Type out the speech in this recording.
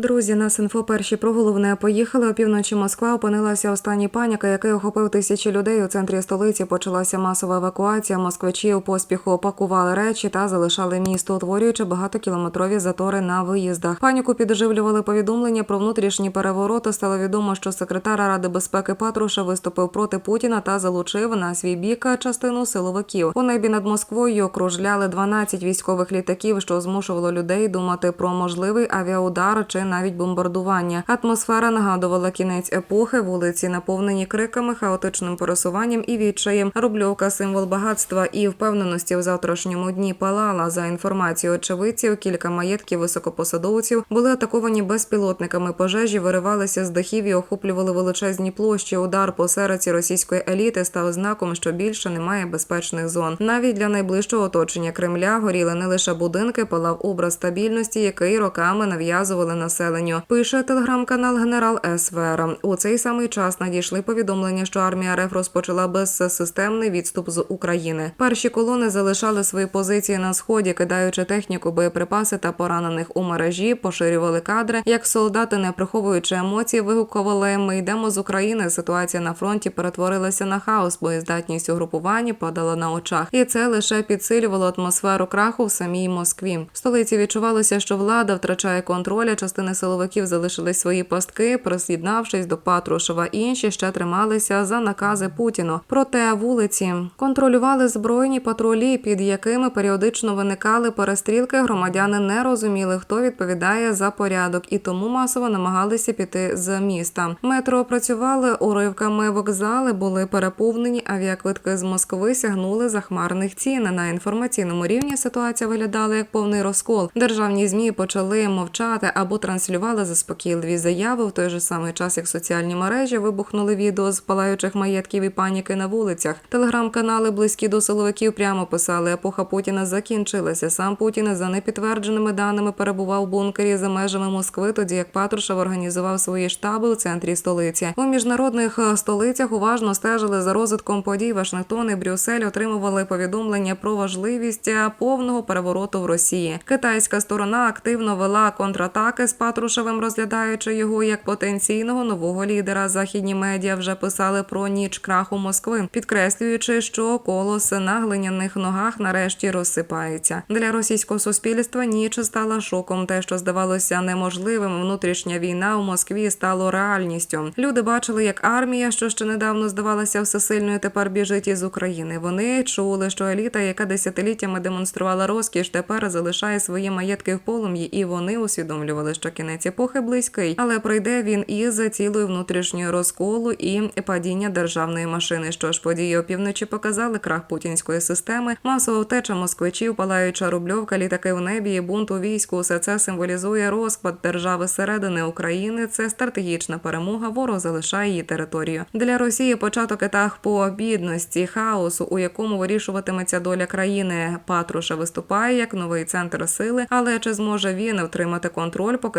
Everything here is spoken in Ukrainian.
Друзі, нас інфо перші про головне поїхали. Опівночі Москва опинилася у стані паніки, який охопив тисячі людей. У центрі столиці почалася масова евакуація. Москвичі у поспіху опакували речі та залишали місто, утворюючи багатокілометрові затори на виїздах. Паніку підживлювали повідомлення про внутрішні перевороти. Стало відомо, що секретар Ради безпеки Патруша виступив проти Путіна та залучив на свій бік частину силовиків. У небі над Москвою окружляли 12 військових літаків, що змушувало людей думати про можливий авіаудар чи навіть бомбардування. Атмосфера нагадувала кінець епохи, вулиці наповнені криками, хаотичним пересуванням і відчаєм. Рубльовка символ багатства і впевненості в завтрашньому дні палала. За інформацією очевидців, кілька маєтків високопосадовців були атаковані безпілотниками. Пожежі виривалися з дахів і охоплювали величезні площі. Удар по серці російської еліти став знаком, що більше немає безпечних зон. Навіть для найближчого оточення Кремля горіли не лише будинки, палав образ стабільності, який роками нав'язували населенню. Пише телеграм-канал Генерал СВР. У цей самий час надійшли повідомлення, що армія РФ розпочала безсистемний відступ з України. Перші колони залишали свої позиції на сході, кидаючи техніку, боєприпаси та поранених у мережі, поширювали кадри. Як солдати, не приховуючи емоцій, вигукували Ми йдемо з України. Ситуація на фронті перетворилася на хаос. Боєздатність угрупування падала на очах, і це лише підсилювало атмосферу краху в самій Москві. В столиці відчувалося, що влада втрачає контроль. а Частини силовиків залишили свої пастки, прис'єднавшись до Патрушева. Інші ще трималися за накази Путіну. Проте вулиці контролювали збройні патрулі, під якими періодично виникали перестрілки. Громадяни не розуміли, хто відповідає за порядок, і тому масово намагалися піти з міста. Метро працювали уривками. Вокзали були переповнені. Авіаквитки з Москви сягнули захмарних цін. На інформаційному рівні ситуація виглядала як повний розкол. Державні змі почали мовчати або транслювали заспокійливі заяви в той же самий час, як соціальні мережі вибухнули відео з палаючих маєтків і паніки на вулицях. Телеграм-канали близькі до силовиків прямо писали: епоха Путіна закінчилася. Сам Путін за непідтвердженими даними перебував в бункері за межами Москви, тоді як Патрушев організував свої штаби у центрі столиці. У міжнародних е, столицях уважно стежили за розвитком подій. Вашингтон і Брюссель отримували повідомлення про важливість е, повного перевороту в Росії. Китайська сторона активно вела контратаки з Патрушевим, розглядаючи його як потенційного нового лідера. Західні медіа вже писали про ніч краху Москви, підкреслюючи, що колос на глиняних ногах нарешті розсипається. Для російського суспільства ніч стала шоком. Те, що здавалося неможливим, внутрішня війна у Москві стало реальністю. Люди бачили, як армія, що ще недавно здавалася всесильною, тепер біжить із України. Вони чули, що еліта, яка десятиліттями демонструвала розкіш, тепер залишає свої маєтки в полум'ї, і вони усвідомлювали, що кінець епохи близький, але прийде він із цілою внутрішньою розколу і падіння державної машини. Що ж події опівночі показали крах путінської системи, масова втеча москвичів, палаюча рубльовка, літаки в небі, і бунт у війську. Усе це символізує розпад держави середини України. Це стратегічна перемога. Ворог залишає її територію. Для Росії початок етап по бідності, хаосу, у якому вирішуватиметься доля країни. Патруша виступає як новий центр сили, але чи зможе він втримати контроль,